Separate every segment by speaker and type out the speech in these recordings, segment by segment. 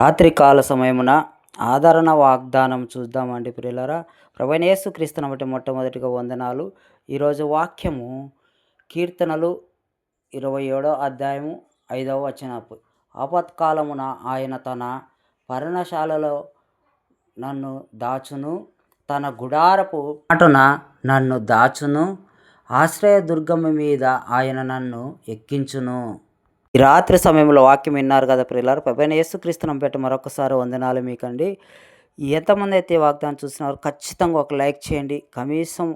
Speaker 1: రాత్రికాల సమయమున ఆదరణ వాగ్దానం చూద్దామండి ప్రియులరా. ప్రభనేసు క్రీస్తుని బట్టి మొట్టమొదటిగా వందనాలు. ఈరోజు వాక్యము కీర్తనలు ఇరవై ఏడో అధ్యాయము ఐదవ వచనపు. ఆపత్కాలమున ఆయన తన పర్ణశాలలో నన్ను దాచును తన గుడారపు అటున నన్ను దాచును ఆశ్రయదుర్గము మీద ఆయన నన్ను ఎక్కించును. ఈ రాత్రి సమయంలో వాక్యం విన్నారు కదా ప్రియులారు. పైన యేసుక్రీస్తునం పెట్టి మరొకసారి వందనాలు మీకండి. ఎంతమంది అయితే వాగ్దానం చూసినారు ఖచ్చితంగా ఒక లైక్ చేయండి. కనీసం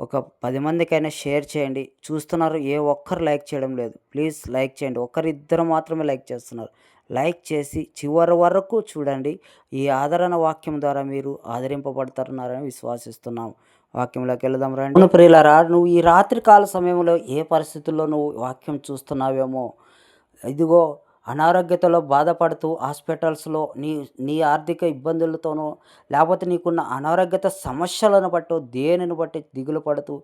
Speaker 1: ఒక పది మందికైనా షేర్ చేయండి. చూస్తున్నారు ఏ ఒక్కరు లైక్ చేయడం లేదు. ప్లీజ్ లైక్ చేయండి. ఒకరిద్దరు మాత్రమే లైక్ చేస్తున్నారు. లైక్ చేసి చివరి వరకు చూడండి ఈ ఆదరణ వాక్యం ద్వారా మీరు ఆదరింపబడుతున్నారని విశ్వాసిస్తున్నాము వాక్యంలోకి వెళదాం రండి. నువ్వు ప్రియులరా నువ్వు ఈ రాత్రికాల సమయంలో ఏ పరిస్థితుల్లో నువ్వు వాక్యం చూస్తున్నావేమో? ఇదిగో అనారోగ్యతలో బాధపడుతూ హాస్పిటల్స్లో నీ నీ ఆర్థిక ఇబ్బందులతోనో లేకపోతే నీకున్న అనారోగ్యత సమస్యలను బట్టో దేనిని బట్టి దిగులు పడుతూ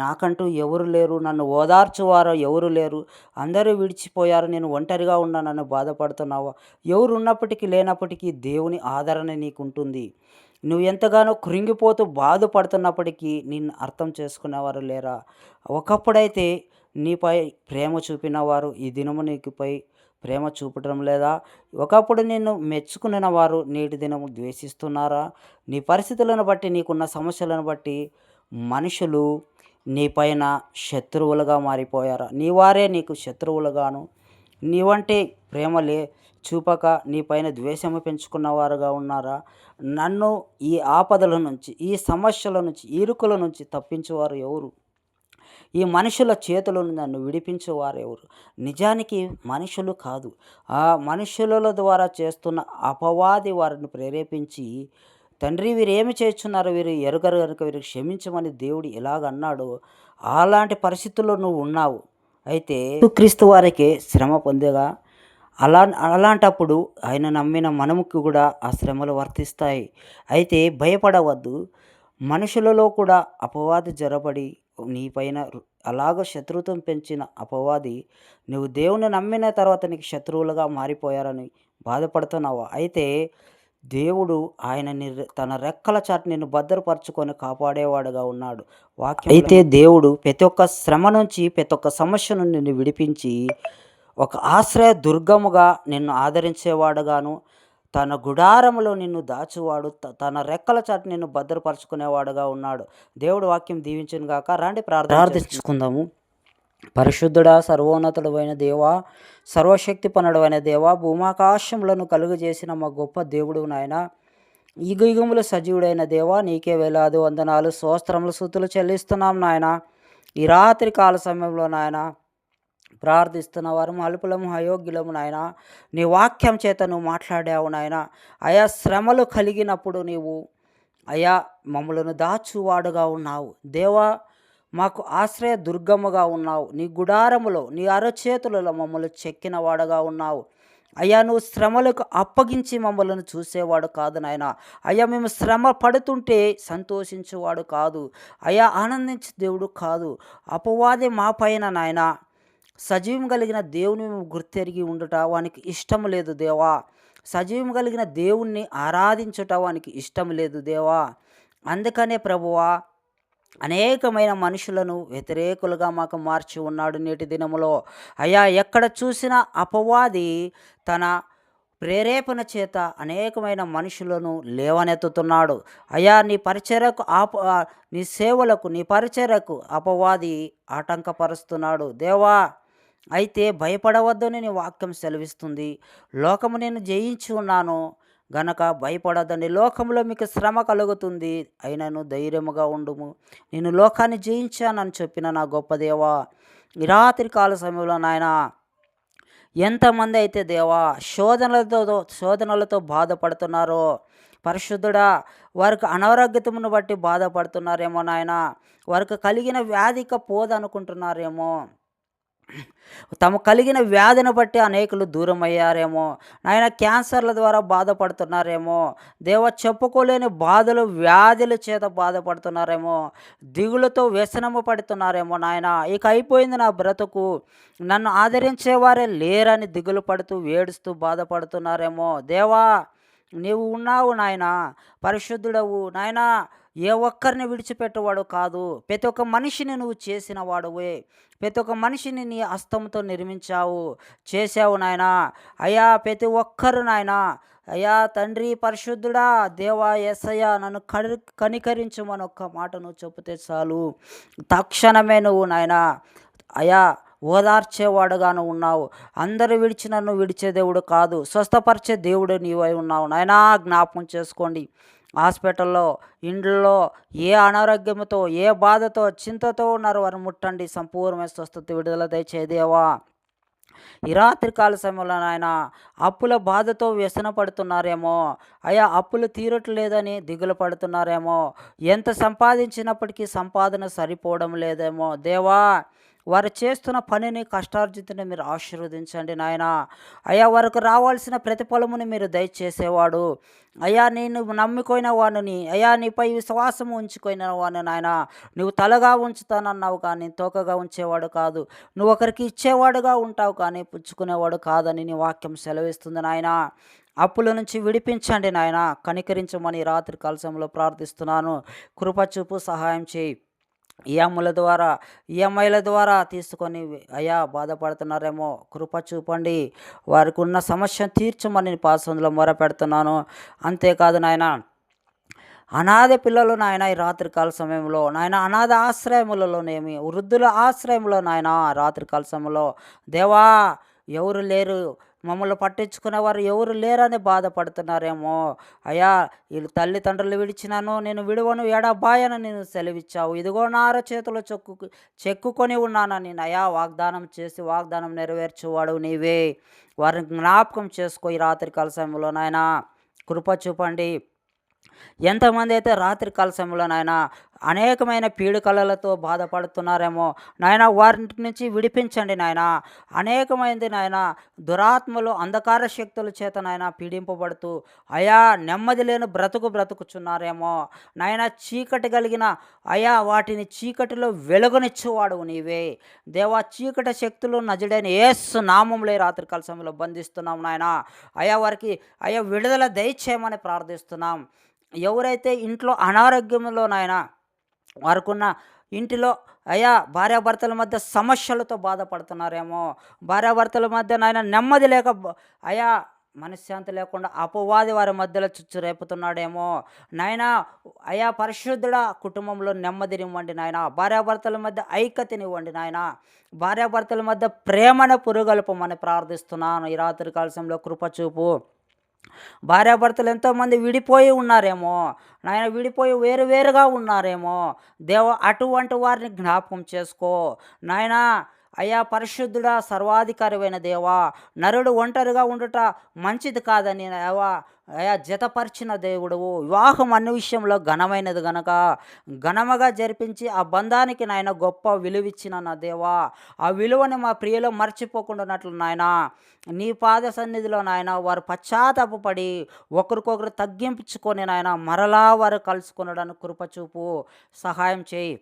Speaker 1: నాకంటూ ఎవరు లేరు నన్ను ఓదార్చువారు ఎవరు లేరు అందరూ విడిచిపోయారు నేను ఒంటరిగా ఉన్నా నన్ను బాధపడుతున్నావా? ఎవరు ఉన్నప్పటికీ లేనప్పటికీ దేవుని ఆదరణ నీకుంటుంది. నువ్వు ఎంతగానో కృంగిపోతూ బాధపడుతున్నప్పటికీ నిన్ను అర్థం చేసుకునేవారు లేరా? ఒకప్పుడైతే నీపై ప్రేమ చూపినవారు ఈ దినము నీకుపై ప్రేమ చూపడం లేదా ఒకప్పుడు నిన్ను మెచ్చుకున్న వారు నేటి దినము ద్వేషిస్తున్నారా? నీ పరిస్థితులను బట్టి నీకున్న సమస్యలను బట్టి మనుషులు నీపైన శత్రువులుగా మారిపోయారా? నీ వారే నీకు శత్రువులుగాను. నీవంటే ప్రేమ లే చూపక నీపైన ద్వేషము పెంచుకున్నవారుగా ఉన్నారా? నన్ను ఈ ఆపదల నుంచి ఈ సమస్యల నుంచి ఇరుకుల నుంచి తప్పించేవారు ఎవరు? ఈ మనుషుల చేతుల నన్ను విడిపించేవారు ఎవరు నిజానికి మనుషులు కాదు. ఆ మనుషుల ద్వారా చేస్తున్న అపవాది వారిని ప్రేరేపించి తండ్రి వీరు ఏమి చేస్తున్నారు? వీరు ఎరుగరు కనుక వీరు క్షమించమని దేవుడు ఎలాగన్నాడో అలాంటి పరిస్థితుల్లో నువ్వు ఉన్నావు. అయితే క్రీస్తు వారికి శ్రమ పొందేగా అలా అలాంటప్పుడు ఆయన నమ్మిన మనముకి కూడా ఆ శ్రమలు వర్తిస్తాయి. అయితే భయపడవద్దు. మనుషులలో కూడా అపవాది జరబడి నీపైన అలాగ శత్రుత్వం పెంచిన అపవాది నువ్వు దేవుని నమ్మిన తర్వాత నీకు శత్రువులుగా మారిపోయారని బాధపడుతున్నావా. అయితే దేవుడు ఆయన తన రెక్కల చాటు నిన్ను భద్రపరచుకొని కాపాడేవాడుగా ఉన్నాడు. వాక్యం అయితే దేవుడు ప్రతి ఒక్క శ్రమ నుంచి ప్రతి ఒక్క సమస్య నుండి నిన్ను విడిపించి ఒక ఆశ్రయ దుర్గముగా నిన్ను ఆదరించేవాడుగాను తన గుడారములో నిన్ను దాచువాడు తన రెక్కల చాటు నిన్ను భద్రపరచుకునేవాడుగా ఉన్నాడు. దేవుడు వాక్యం దీవించును గాక. రండి ప్రార్థన ప్రార్థించుకుందాము. పరిశుద్ధుడా సర్వోన్నతుడు అయిన దేవా సర్వశక్తి పనుడైన దేవా భూమాకాశములను కలుగజేసిన మా గొప్ప దేవుడు నాయన. యుగయుగములు సజీవుడైన దేవా నీకే వేలాది వందనాలు స్తోత్రములు సుతులు చెల్లిస్తున్నాం నాయన. ఈ రాత్రి కాల సమయంలో నాయన ప్రార్థిస్తున్న వారు అల్పులము అయోగ్యులము నాయన. నీ వాక్యం చేత నువ్వు మాట్లాడావు నాయన. అయా శ్రమలు కలిగినప్పుడు నీవు అయా మమ్మలను దాచువాడుగా ఉన్నావు. దేవా మాకు ఆశ్రయ దుర్గముగా ఉన్నావు. నీ గుడారములో నీ అరచేతులలో మమ్మల్ని చెక్కిన వాడుగా ఉన్నావు. అయ్యా నువ్వు శ్రమలకు అప్పగించి మమ్మల్ని చూసేవాడు కాదు నాయన. అయ్యా మేము శ్రమ పడుతుంటే సంతోషించేవాడు కాదు. అయ్యా ఆనందించే దేవుడు కాదు. అపవాది మా పైన నాయన సజీవం కలిగిన దేవుని గుర్తెరిగి ఉండుట వానికి ఇష్టం లేదు దేవా. సజీవం కలిగిన దేవుణ్ణి ఆరాధించుట వానికి ఇష్టం లేదు దేవా. అందుకనే ప్రభువా అనేకమైన మనుషులను వ్యతిరేకులుగా మాకు మార్చి ఉన్నాడు నేటి దినములో. అయ్యా ఎక్కడ చూసినా అపవాది తన ప్రేరేపణ చేత అనేకమైన మనుషులను లేవనెత్తుతున్నాడు. అయ్యా నీ పరిచరకు ఆప నీ సేవలకు నీ పరిచరకు అపవాది ఆటంకపరుస్తున్నాడు. దేవా అయితే భయపడవద్దని నీ వాక్యం సెలవిస్తుంది. లోకము నేను జయించి ఉన్నాను గనక భయపడద్దని లోకంలో మీకు శ్రమ కలుగుతుంది అయినను ధైర్యముగా ఉండుము. నేను లోకాన్ని జయించానని చెప్పిన నా గొప్ప దేవా ఈ రాత్రి కాల సమయంలో నాయన ఎంతమంది అయితే దేవా శోధనలతో శోధనలతో బాధపడుతున్నారో పరిశుద్ధుడా వారికి అనారోగ్యతమును బట్టి బాధపడుతున్నారేమో నాయన వారికి కలిగిన వ్యాధిక పోదనుకుంటున్నారేమో. తమ కలిగిన వ్యాధిని బట్టి అనేకులు దూరం అయ్యారేమో నాయన క్యాన్సర్ల ద్వారా బాధపడుతున్నారేమో. దేవ చెప్పుకోలేని బాధలు వ్యాధుల చేత బాధపడుతున్నారేమో. దిగులతో వ్యసనము పడుతున్నారేమో నాయన. ఇక అయిపోయింది నా బ్రతుకు. నన్ను ఆదరించేవారే లేరని దిగులు పడుతూ ఏడుస్తూ బాధపడుతున్నారేమో. దేవా నీవు ఉన్నావు నాయన. పరిశుద్ధుడవు. నాయనా ఏ ఒక్కరిని విడిచిపెట్టేవాడు కాదు. ప్రతి ఒక్క మనిషిని నువ్వు చేసిన వాడువే ప్రతి ఒక్క మనిషిని నీ హస్తంతో నిర్మించావు. చేసావు నాయన. అయ్యా ప్రతి ఒక్కరు నాయన. అయ్యా తండ్రి పరిశుద్ధుడా దేవా ఎస్సయ్యా నన్ను కని కనికరించమని ఒక్క మాట నువ్వు చెబితే చాలు. తక్షణమే నువ్వు నాయన అయ్యా ఓదార్చేవాడుగాను ఉన్నావు. అందరూ విడిచి నన్ను విడిచే దేవుడు కాదు. స్వస్థపరిచే దేవుడు నీవై ఉన్నావు. నాయనా జ్ఞాపకం చేసుకోండి. హాస్పిటల్లో ఇండ్లలో ఏ అనారోగ్యంతో ఏ బాధతో చింతతో ఉన్నారు వారు? ముట్టండి. సంపూర్ణమైన స్వస్థత విడుదల దయచేదేవా ఈ రాత్రి కాల సమయంలో నాయన అప్పుల బాధతో వ్యసన పడుతున్నారేమో. అయ్యా అప్పులు తీరట్లేదని దిగులు పడుతున్నారేమో. ఎంత సంపాదించినప్పటికీ సంపాదన సరిపోవడం లేదేమో. దేవా వారు చేస్తున్న పనిని కష్టార్జితుని మీరు ఆశీర్వదించండి నాయన. అయ్యా వారికి రావాల్సిన ప్రతిఫలముని మీరు దయచేసేవాడు. అయ్యా నేను నమ్మిపోయిన వాడిని అయ్యా నీపై విశ్వాసం ఉంచుకోయిన వాడిని నాయన. నువ్వు తలగా ఉంచుతానన్నావు కానీ తోకగా ఉంచేవాడు కాదు. నువ్వు ఒకరికి ఇచ్చేవాడుగా ఉంటావు కానీ పుచ్చుకునేవాడు కాదని నీ వాక్యం సెలవిస్తుంది నాయన. అప్పుల నుంచి విడిపించండి నాయన. కనికరించమని రాత్రి కలశంలో ప్రార్థిస్తున్నాను. కృపచూపు సహాయం చేయి. ఈఎంఐల ద్వారా ఈఎంఐల ద్వారా తీసుకొని అయ్యా బాధపడుతున్నారేమో కృప చూపండి. వారికి ఉన్న సమస్యను తీర్చమని పాసందులో మొర మొరపెడుతున్నాను. అంతేకాదు నాయన అనాథ పిల్లలు నాయన ఈ రాత్రికాల సమయంలో నాయన అనాథ ఆశ్రయములలోనేమి వృద్ధుల ఆశ్రయంలో నాయన రాత్రికాల సమయంలో. దేవా ఎవరు లేరు మమ్మల్ని పట్టించుకునే వారు ఎవరు లేరని బాధపడుతున్నారేమో. అయ్యా వీళ్ళు తల్లిదండ్రులు విడిచినాను నేను విడువను ఎడబాయని నేను సెలవిచ్చావు. ఇదిగో నార చేతులు చెక్కు చెక్కుకొని ఉన్నానని. అయా వాగ్దానం చేసి వాగ్దానం నెరవేర్చేవాడు నీవే. వారిని జ్ఞాపకం చేసుకో ఈ రాత్రికాల సమయంలో నాయన. కృప చూపండి. ఎంతమంది అయితే రాత్రి కాల సమయంలో నాయన అనేకమైన పీడికలతో బాధపడుతున్నారేమో నాయన వారి నుంచి విడిపించండి నాయన. అనేకమైనది నాయన దురాత్మలు అంధకార శక్తుల చేత నాయన పీడింపబడుతూ అయా నెమ్మది లేని బ్రతుకు బ్రతుకుచున్నారేమో. నాయన చీకటి కలిగిన అయా వాటిని చీకటిలో వెలుగునిచ్చేవాడు నీవే. దేవా చీకటి శక్తులు నజడైన ఏసు నామంలో రాత్రికాల సమయంలో బంధిస్తున్నాం నాయన. అయా వారికి అయా విడుదల దయచేయమని ప్రార్థిస్తున్నాం. ఎవరైతే ఇంట్లో అనారోగ్యంలో నాయన వారికున్న ఇంటిలో అయ్యా భార్యాభర్తల మధ్య సమస్యలతో బాధపడుతున్నారేమో. భార్యాభర్తల మధ్య నాయన నెమ్మది లేక అయా అయ్యా మనశ్శాంతి లేకుండా అపవాది వారి మధ్యలో చుచ్చు రేపుతున్నాడేమో. నాయన అయా పరిశుద్ధుడ కుటుంబంలో నెమ్మదినివ్వండి నాయన. భార్యాభర్తల మధ్య ఐక్యతనివ్వండి నాయన. భార్యాభర్తల మధ్య ప్రేమను పురుగల్పమని ప్రార్థిస్తున్నాను. ఈ రాత్రి కాలశంలో కృపచూపు భార్యాభర్తలు ఎంతోమంది విడిపోయి ఉన్నారేమో నాయన విడిపోయి వేరు వేరుగా ఉన్నారేమో. దేవ అటువంటి వారిని జ్ఞాపకం చేసుకో. నాయనా అయా పరిశుద్ధుడా సర్వాధికారమైన దేవా నరుడు ఒంటరిగా ఉండుట మంచిది కాదని దేవా అయా జతపరిచిన దేవుడు వివాహం అన్ని విషయంలో ఘనమైనది గనక ఘనముగా జరిపించి ఆ బంధానికి నాయన గొప్ప విలువిచ్చిన నా దేవా. ఆ విలువని మా ప్రియలో మర్చిపోకుండా నాయన నీ పాద సన్నిధిలో నాయన వారు పశ్చాత్తాపడి ఒకరికొకరు తగ్గించుకొని నాయన మరలా వారు కలుసుకునడానికి కృపచూపు సహాయం చేయి.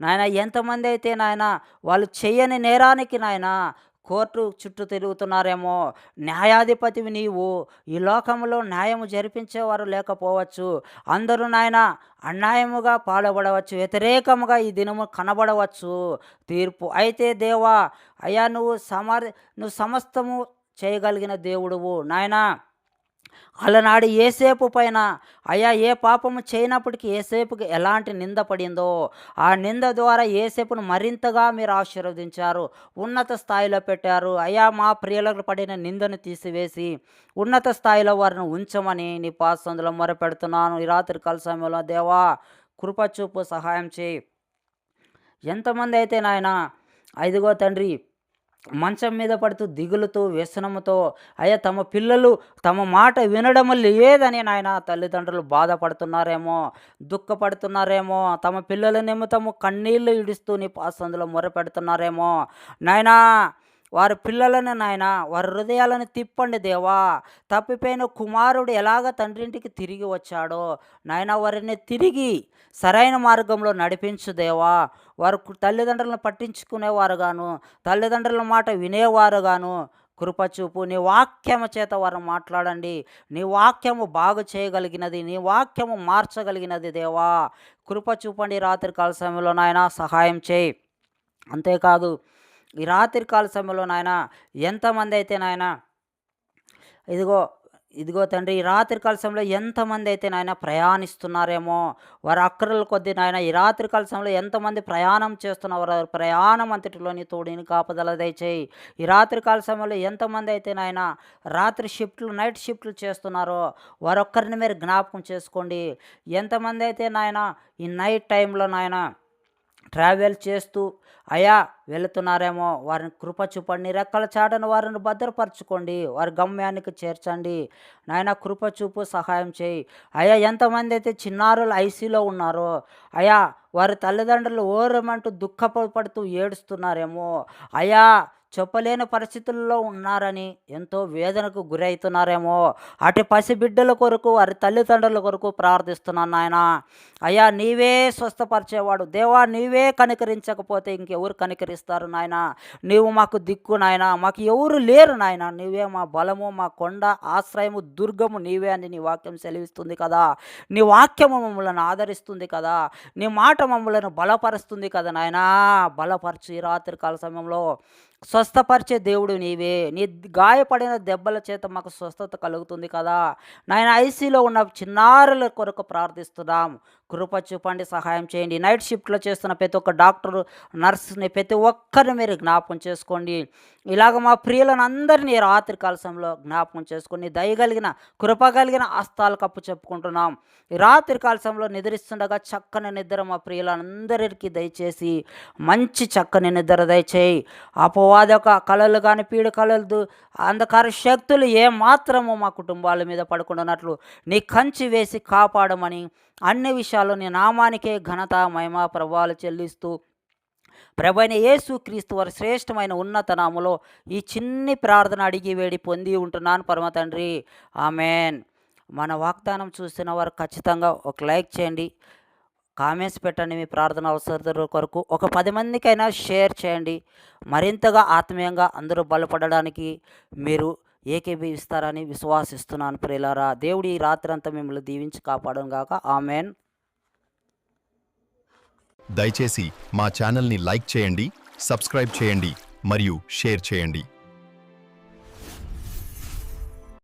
Speaker 1: నాయన ఎంతమంది అయితే నాయన వాళ్ళు చేయని నేరానికి నాయన కోర్టు చుట్టూ తిరుగుతున్నారేమో. న్యాయాధిపతివి నీవు. ఈ లోకంలో న్యాయము జరిపించేవారు లేకపోవచ్చు. అందరూ నాయన అన్యాయముగా పాల్పడవచ్చు. వ్యతిరేకముగా ఈ దినము కనబడవచ్చు. తీర్పు. అయితే దేవా అయ్యా నువ్వు సమర్ నువ్వు సమస్తము చేయగలిగిన దేవుడువు. నాయనా అలనాడు ఏసేపు పైన అయ్యా ఏ పాపము చేయనప్పటికీ ఏసేపుకి ఎలాంటి నింద పడిందో ఆ నింద ద్వారా ఏసేపును మరింతగా మీరు ఆశీర్వదించారు ఉన్నత స్థాయిలో పెట్టారు. అయ్యా మా ప్రియులకు పడిన నిందను తీసివేసి ఉన్నత స్థాయిలో వారిని ఉంచమని నీ పాసందులో మొరపెడుతున్నాను. ఈ రాత్రి కాల సమయంలో దేవా కృపచూపు సహాయం చేయి. ఎంతమంది అయితే నాయన ఐదుగో తండ్రి మంచం మీద పడుతూ దిగులుతో వ్యసనముతో అయ్యా తమ పిల్లలు తమ మాట వినడం లేదని నాయన తల్లిదండ్రులు బాధపడుతున్నారేమో దుఃఖపడుతున్నారేమో తమ పిల్లల నిమిత్తము కన్నీళ్ళు ఇడుస్తూ నీ పాసందులో మొరపెడుతున్నారేమో. నాయనా వారి పిల్లలను నాయన వారి హృదయాలను తిప్పండి దేవా. తప్పిపోయిన కుమారుడు ఎలాగ తండ్రింటికి తిరిగి వచ్చాడో నాయన వారిని తిరిగి సరైన మార్గంలో నడిపించు దేవా. వారు తల్లిదండ్రులను తల్లిదండ్రులను పట్టించుకునేవారుగాను తల్లిదండ్రుల మాట వినేవారుగాను. కృపచూపు నీ వాక్యము చేత వారు మాట్లాడండి. నీ వాక్యము బాగు చేయగలిగినది నీ వాక్యము మార్చగలిగినది దేవా. కృప చూపండి రాత్రి కాల సమయంలో నాయన సహాయం చేయి. అంతేకాదు ఈ రాత్రి కాల సమయంలో నాయన ఎంతమంది అయితే నాయన ఇదిగో ఇదిగో తండ్రి ఈ రాత్రి కాల సమయంలో ఎంతమంది అయితే నాయన ప్రయాణిస్తున్నారేమో వారి అక్కరల కొద్ది నాయన ఈ రాత్రి కాల సమయంలో ఎంతమంది ప్రయాణం చేస్తున్నారు వారి ప్రయాణం అంతటిలోని తోడిని కాపుదల దయచేయి ఈ రాత్రి కాల సమయంలో ఎంతమంది అయితే నాయన రాత్రి షిఫ్ట్లు నైట్ షిఫ్ట్లు చేస్తున్నారో వారొక్కరిని మీరు జ్ఞాపకం చేసుకోండి. ఎంతమంది అయితే నాయన ఈ నైట్ టైంలో నాయన ట్రావెల్ చేస్తూ అయా వెళుతున్నారేమో వారిని కృప చూపండి రెక్కల చాటను వారిని భద్రపరచుకోండి వారి గమ్యానికి చేర్చండి నాయన కృప చూపు సహాయం చేయి. అయా ఎంతమంది అయితే చిన్నారులు ఐసీలో ఉన్నారో అయా వారి తల్లిదండ్రులు ఓరమంటూ దుఃఖపడుతూ ఏడుస్తున్నారేమో అయా చెప్పలేని పరిస్థితుల్లో ఉన్నారని ఎంతో వేదనకు గురవుతున్నారేమో అటు పసిబిడ్డల కొరకు వారి తల్లిదండ్రుల కొరకు ప్రార్థిస్తున్నాను నాయన. అయ్యా నీవే స్వస్థపరిచేవాడు. దేవా నీవే కనికరించకపోతే ఇంకెవరు కనికరిస్తారు నాయన? నీవు మాకు దిక్కు నాయన. మాకు ఎవరు లేరు నాయన. నీవే మా బలము మా కొండ ఆశ్రయము దుర్గము నీవే అని నీ వాక్యం సెలవిస్తుంది కదా. నీ వాక్యము మమ్మలను ఆదరిస్తుంది కదా. నీ మాట మమ్మలను బలపరుస్తుంది కదా నాయనా. బలపరిచి ఈ రాత్రి కాల సమయంలో. స్వస్థపరిచే దేవుడు నీవే. నీ గాయపడిన దెబ్బల చేత మాకు స్వస్థత కలుగుతుంది కదా. నాయన ఐసీలో ఉన్న చిన్నారుల కొరకు ప్రార్థిస్తున్నాం. కృప చూపండి సహాయం చేయండి. నైట్ షిఫ్ట్లో చేస్తున్న ప్రతి ఒక్క డాక్టర్ నర్స్ని ప్రతి ఒక్కరిని మీరు జ్ఞాపకం చేసుకోండి. ఇలాగ మా ప్రియులను అందరినీ రాత్రి కాలశంలో జ్ఞాపకం చేసుకొని దయగలిగిన కృప కలిగిన హస్తాలు కప్పు చెప్పుకుంటున్నాం. రాత్రి కాలశంలో నిద్రిస్తుండగా చక్కని నిద్ర మా ప్రియులందరికీ దయచేసి మంచి చక్కని నిద్ర దయచేయి. అపో అదొక కళలు కానీ పీడు కళలు అంధకార శక్తులు ఏమాత్రము మా కుటుంబాల మీద పడుకుంటున్నట్లు నీ కంచి వేసి కాపాడమని అన్ని విషయాలు నీ నామానికే ఘనత మహిమ ప్రభావాలు చెల్లిస్తూ ప్రభైన యేసు క్రీస్తు వారి శ్రేష్టమైన ఉన్నత నామలో ఈ చిన్ని ప్రార్థన అడిగి వేడి పొంది ఉంటున్నాను పరమ తండ్రి. ఆమెన్. మన వాగ్దానం చూసిన వారు ఖచ్చితంగా ఒక లైక్ చేయండి. కామెంట్స్ పెట్టండి. మీ ప్రార్థన అవసరాల కొరకు ఒక పది మందికైనా షేర్ చేయండి. మరింతగా ఆత్మీయంగా అందరూ బలపడడానికి మీరు ఏకీభవిస్తారని విశ్వాసిస్తున్నాను ప్రియులారా. దేవుడు ఈ రాత్రి అంతా మిమ్మల్ని దీవించి కాపాడం గాక. ఆమెన్.
Speaker 2: దయచేసి మా ఛానల్ని లైక్ చేయండి సబ్స్క్రైబ్ చేయండి మరియు షేర్ చేయండి.